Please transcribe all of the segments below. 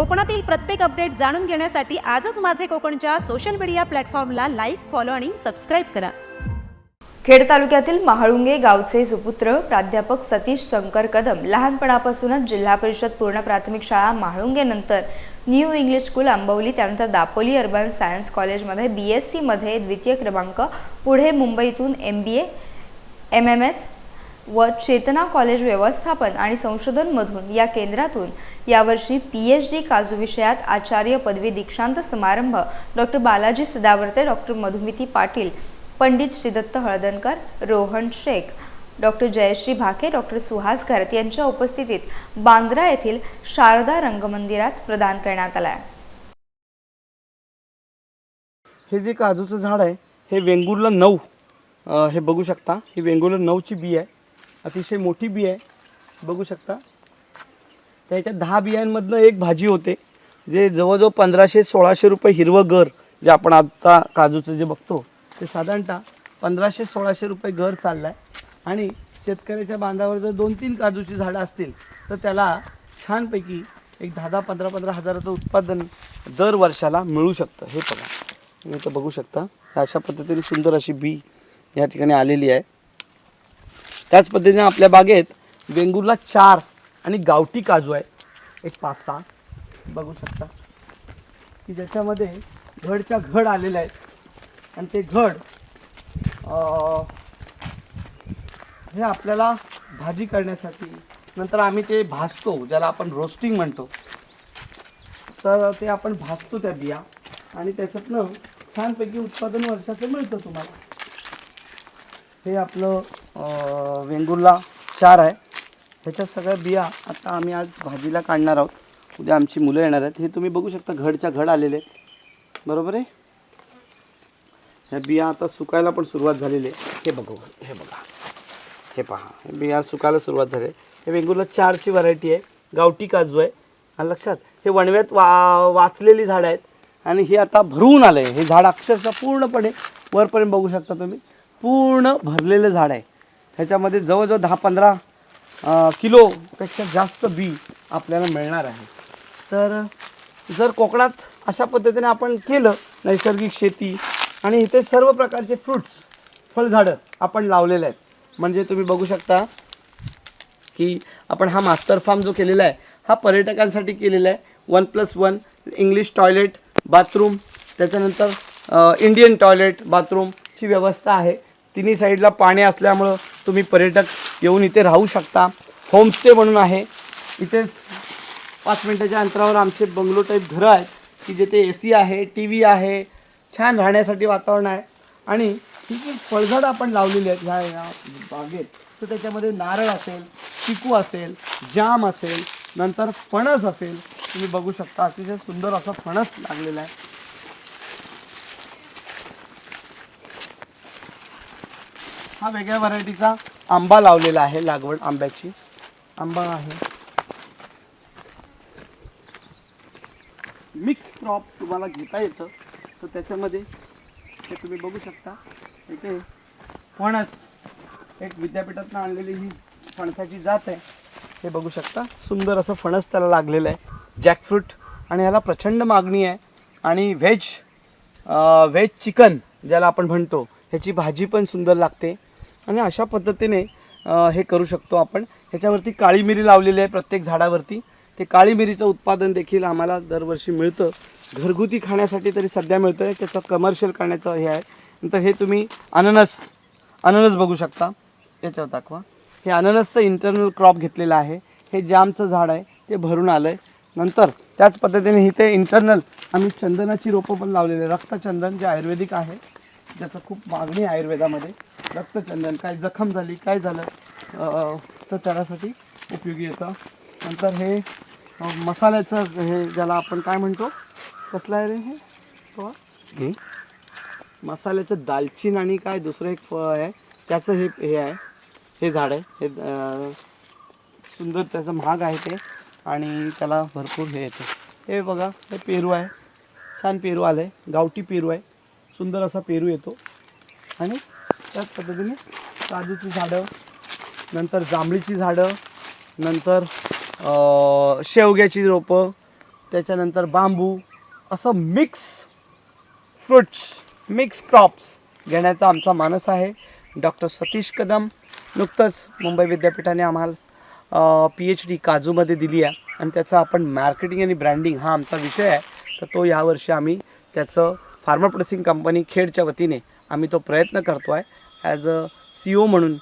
कोकणातील प्रत्येक अपडेट जाणून घेण्यासाठी आजच माझे कोकणच्या सोशल मीडिया प्लॅटफॉर्मला लाईक फॉलो आणि सबस्क्राईब करा. खेड तालुक्यातील महाळुंगे गावचे सुपुत्र प्राध्यापक सतीश शंकर कदम लहानपणापासूनच जिल्हा परिषद पूर्ण प्राथमिक शाळा महाळुंगे नंतर न्यू इंग्लिश स्कूल आंबवली त्यानंतर दापोली अर्बन सायन्स कॉलेजमध्ये बी एस सीमध्ये द्वितीय क्रमांक पुढे मुंबईतून M B A M M S व चेतना कॉलेज व्यवस्थापन आणि संशोधनमधून या केंद्रातून यावर्षी पी एच डी काजू विषयात आचार्य पदवी दीक्षांत समारंभ doctor Balaji Sadavarte doctor Madhumiti Patil Pandit Shridatt Haldankar Rohan Shaikh doctor Jayashree Bhake doctor Suhas Gharat यांच्या उपस्थितीत बांद्रा येथील शारदा रंगमंदिरात प्रदान करण्यात आला आहे हे जे काजूचं झाड आहे हे वेंगुर्ला नऊ हे बघू शकता. ही वेंगुर्ला नऊची बी आहे. अतिशय मोठी बी आहे. बघू शकता. त्याच्या दहा बियांमधनं एक भाजी होते जे जवळजवळ पंधराशे सोळाशे रुपये हिरवं गर जे आपण आत्ता काजूचं जे बघतो ते साधारणतः पंधराशे सोळाशे रुपये घर चाललं आहे आणि शेतकऱ्याच्या बांधावर जर दोन तीन काजूची झाडं असतील तर त्याला छानपैकी एक दहा दहा पंधरा पंधरा हजाराचं उत्पादन दर वर्षाला मिळू शकतं. हे बघा. तुम्ही तर बघू शकता. अशा पद्धतीने सुंदर अशी बी या ठिकाणी आलेली आहे. त्याच पद्धतीने आपल्या बागेत वेंगुर्ला चार आणि गावठी काजू आहे. एक पाच सहा. बघू शकता. की ज्याच्यामध्ये घडच्या घड आलेल्या आहेत. आणि ते घड हे आपल्याला भाजी करण्यासाठी नंतर आम्ही ते भाजतो ज्याला आपण रोस्टिंग म्हणतो. तर ते आपण भाजतो त्या बिया. आणि त्याच्यातनं छानपैकी उत्पादन वर्षाचं मिळतं तुम्हाला. हे आपलं वेंगुर्ला चार आहे. ह्याच्यात सगळ्या बिया आता आम्ही आज भाजीला काढणार आहोत. उद्या आमची मुलं येणार आहेत. हे तुम्ही बघू शकता घडच्या घड आलेले आहेत. बरोबर आहे? ह्या बिया आता सुकायला पण सुरुवात झालेली आहे. हे बघू हे बघा. हे पहा हे बिया सुकायला सुरुवात झाली आहे. हे वेंगुर्ला चारची व्हरायटी आहे. गावठी काजू आहे. आणि लक्षात हे वणव्यात वा वाचलेली झाडं आहेत. आणि हे आता भरून आलं आहे हे झाड अक्षरशः पूर्णपणे वरपर्यंत बघू शकता तुम्ही. पूर्ण भरलेलं झाड आहे. ह्याच्यामध्ये जवळजवळ दहा पंधरा किलोपेक्षा जास्त बी आपल्याला मिळणार आहे. तर जर कोकणात अशा पद्धतीने आपण केलं नैसर्गिक शेती आणि इथे सर्व प्रकारचे फ्रुट्स फळझाडं आपण लावलेले आहेत. म्हणजे तुम्ही बघू शकता की आपण हा मास्टर फार्म जो केलेला आहे हा पर्यटकांसाठी केलेला आहे. One plus one English toilet bathroom त्याच्यानंतर इंडियन टॉयलेट बाथरूमची व्यवस्था आहे. तिन्ही साईडला पाणी असल्यामुळं तुम्ही पर्यटक येऊन इथे राहू शकता. होमस्टे म्हणून आहे. इथे पाच मिनटाच्या अंतरावर आमचे बंगलो टाईप घरं आहेत की जिथे ए सी आहे टी व्ही आहे छान राहण्यासाठी वातावरण आहे. आणि ही जी फळझाडं आपण लावलेली आहेत ह्या या बागेत तर त्याच्यामध्ये नारळ असेल चिकू असेल जाम असेल नंतर फणस असेल. तुम्ही बघू शकता अतिशय सुंदर असा फणस लागलेला आहे. हा वेगळ्या व्हरायटीचा आंबा लावलेला आहे लागवड आंब्याची. आंबा आहे. मिक्स क्रॉप तुम्हाला घेता येतं. तर त्याच्यामध्ये हे तुम्ही बघू शकता. इथे फणस एक विद्यापीठातून आणलेली ही फणसाची जात आहे. हे बघू शकता. सुंदर असं फणस त्याला लागलेलं आहे. जॅकफ्रूट आणि ह्याला प्रचंड मागणी आहे. आणि व्हेज व्हेज चिकन ज्याला आपण म्हणतो ह्याची भाजी पण सुंदर लागते. आणि अशा पद्धतीने हे करू शकतो आपण. ह्याच्यावरती काळी मिरी लावलेली आहे प्रत्येक झाडावरती. ते काळी मिरीचं उत्पादन देखील आम्हाला दरवर्षी मिळतं. घरगुती खाण्यासाठी तरी सध्या मिळतं आहे त्याचं कमर्शियल करण्याचं हे आहे. नंतर हे तुम्ही अननस अननस बघू शकता. याच्यावर दाखवा. हे अननसचं इंटरनल क्रॉप घेतलेलं आहे. हे जामचं झाड आहे ते भरून आलं आहे नंतर त्याच पद्धतीने इथे इंटरनल आम्ही चंदनाची रोपं पण लावलेली आहे. रक्तचंदन जे आयुर्वेदिक आहे ज्याचं खूप मागणी आहे आयुर्वेदामध्ये. रक्तचंदन काय जखम झाली काय झालं तर त्यासाठी उपयोगी येतं. नंतर हे मसाल्याचं हे ज्याला आपण काय म्हणतो? कसलं आहे रे हे? मसाल्याचं दालचीन आणि काय दुसरं एक फळ आहे त्याचं हे हे आहे. हे झाड आहे. हे सुंदर त्याचं महाग आहे ते आणि त्याला भरपूर हे येतं. हे बघा हे पेरू आहे. छान पेरू आलं आहे गावठी पेरू आहे. सुंदर असा पेरू येतो. आणि त्याच पद्धतीने काजूची झाडं नंतर जांभळीची झाडं नंतर शेवग्याची रोपं त्याच्यानंतर बांबू असं मिक्स फ्रुट्स मिक्स क्रॉप्स घेण्याचा आमचा मानस आहे. डॉक्टर सतीश कदम नुकतंच मुंबई विद्यापीठाने आम्हाला पी एच डी काजूमध्ये दिली आहे. आणि त्याचा आपण मार्केटिंग आणि ब्रँडिंग हा आमचा विषय आहे. तर तो यावर्षी आम्ही त्याचं फार्मर प्रोसेसिंग कंपनी खेडच्या वतीने आम्ही तो प्रयत्न करतो आहे ॲज अ सी ओ म्हणून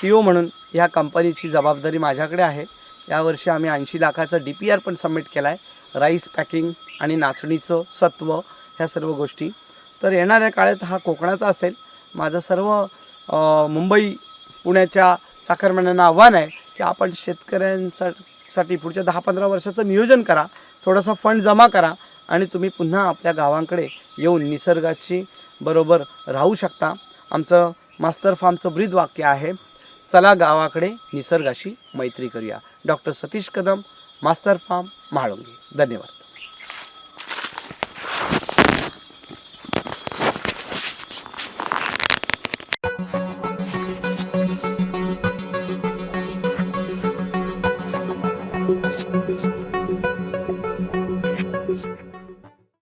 सी ओ म्हणून ह्या कंपनीची जबाबदारी माझ्याकडे आहे. यावर्षी आम्ही ऐंशी लाखाचा डी पी आर पण सबमिट केला आहे राईस पॅकिंग आणि नाचणीचं सत्व ह्या सर्व गोष्टी. तर येणाऱ्या काळात हा कोकणाचा असेल. माझं सर्व मुंबई पुण्याच्या चाकरमान्यांना आव्हान आहे की आपण शेतकऱ्यांसाठी पुढच्या दहा पंधरा वर्षाचं नियोजन करा. थोडासा फंड जमा करा. आणि तुम्ही पुन्हा आपल्या गावांकडे येऊन निसर्गाची बरोबर राहू शकता. आमचं मास्टर फार्मचं ब्रीद वाक्य आहे चला गावाकडे निसर्गाशी मैत्री करूया. Doctor Satish Kadam master farm Mhalungi. धन्यवाद.